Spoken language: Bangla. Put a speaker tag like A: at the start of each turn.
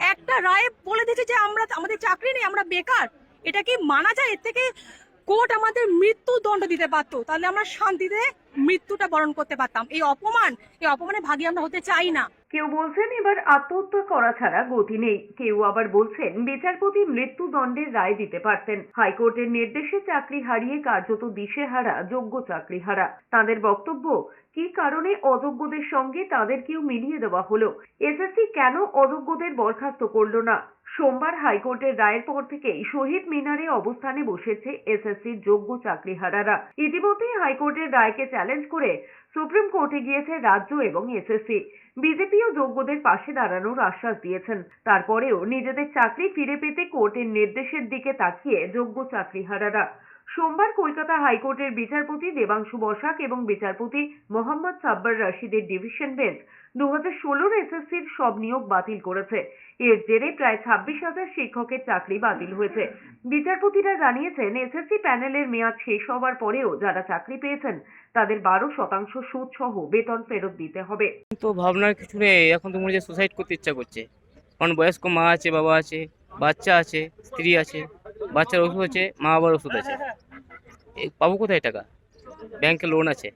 A: একটা রায় বলে দিয়েছে যে আমরা, আমাদের চাকরি নেই, আমরা বেকার। এটা কি মানা যায়? এর থেকে কোর্ট আমাদের মৃত্যু দণ্ড দিতে পারতো তাহলে আমরা শান্তিতে মৃত্যুটা বরণ করতে পারতাম। এই অপমান, এই অপমানে ভাগি আমরা হতে চাই না।
B: কেউ বলছেন এবার আত্মহত্যা করা ছাড়া গতি নেই। কেউ আবার বলছেন বিচারপতি মৃত্যুদণ্ডের রায় দিতে পারতেন। হাইকোর্টের নির্দেশে চাকরি হারিয়ে কার্যত দিশেহারা, যোগ্য চাকরিহারা। তাদের বক্তব্য, কি কারণে অযোগ্যদের সঙ্গে তাদেরকেও মিলিয়ে দেওয়া হলো? এসএসসি কেন অযোগ্যদের বরখাস্ত করল না? সোমবার হাইকোর্টের রায়ের পর থেকেই শহীদ মিনারে অবস্থানে বসেছে এসএসসির যোগ্য চাকরিহারারা। ইতিমধ্যেই হাইকোর্টের রায়কে চ্যালেঞ্জ করে সুপ্রিম কোর্টে গিয়েছে রাজ্য এবং এসএসসি। বিজেপিও যোগ্যদের পাশে দাঁড়ানোর আশ্বাস দিয়েছেন। তারপরেও নিজেদের চাকরি ফিরে পেতে কোর্টের নির্দেশের দিকে তাকিয়ে যোগ্য চাকরিহারারা। সোমবার কলকাতা হাইকোর্টের বিচারপতি দেবাংশু বসাক এবং বিচারপতি মোহাম্মদ সাব্বার রশিদের ডিভিশন বেঞ্চ দু হাজার ষোলোর এসএসসির সব নিয়োগ বাতিল করেছে। এর জেরে প্রায় ছাব্বিশ হাজার শিক্ষকের চাকরি বাতিল হয়েছে। বিচারপতিরা জানিয়েছেন, এসএসসি প্যানেলের মেয়াদ শেষ হওয়ার পরেও যারা চাকরি পেয়েছেন, তাদের বারো শতাংশ সুদ সহ বেতন ফেরত দিতে হবে।
C: তো ভাবনার কিছু নেই, এখন তো মনে হচ্ছে সুসাইড করতে ইচ্ছা করছে। কারণ বয়স্ক মা আছে, বাবা আছে, বাচ্চা আছে, স্ত্রী আছে। বাচ্চার ওষুধ আছে মা বাবার ওষুধ আছে। এই পাবো কোথায় টাকা? ব্যাংকে লোন আছে।